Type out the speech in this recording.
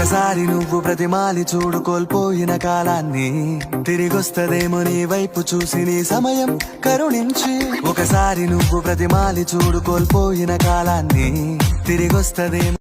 ఒకసారి నువ్వు ప్రతిమాలి చూడు కోల్పోయిన కాలాన్ని. తిరిగొస్తదేమో నీ వైపు చూసి నీ సమయం కరుణించి. ఒకసారి నువ్వు ప్రతిమాలి చూడు కోల్పోయిన కాలాన్ని. తిరిగొస్తదేమో